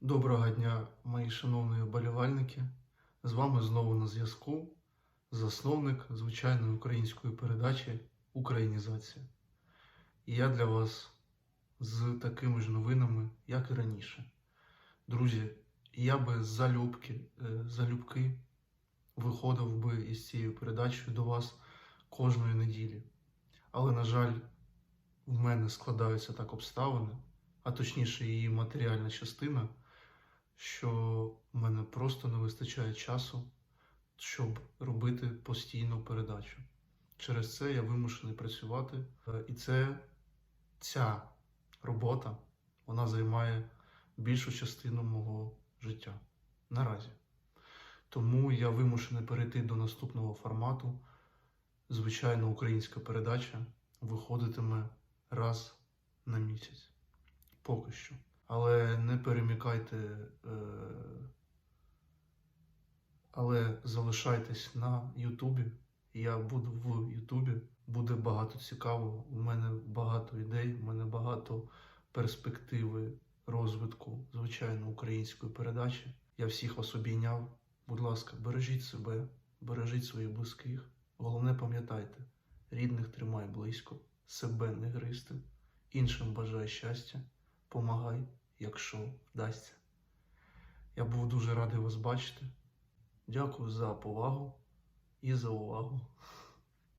Доброго дня, мої шановні вболівальники. З вами знову на зв'язку засновник звичайної української передачі Українізація. І я для вас з такими ж новинами, як і раніше. Друзі, я би залюбки, е, залюбки виходив би із цією передачею до вас кожної неділі. Але, на жаль, в мене складаються так обставини, а точніше її матеріальна частина, що в мене просто не вистачає часу, щоб робити постійну передачу. Через це я вимушений працювати. Е, І це ця робота вона займає більшу частину мого життя наразі. Тому я вимушений перейти до наступного формату. Звичайно, українська передача виходитиме раз на місяць. Поки що. Але не перемікайте, е, але залишайтесь на Ютубі. Я буду в Ютубі. Буде багато цікавого. У мене багато ідей, у мене багато перспективи розвитку звичайно української передачі. Я всіх вас обійняв. Будь ласка, бережіть себе, бережіть своїх близьких. Головне пам'ятайте, рідних тримай близько, себе не гристи, іншим бажай щастя, помагай, якщо вдасться. Я був дуже радий вас бачити. Дякую за повагу і за увагу.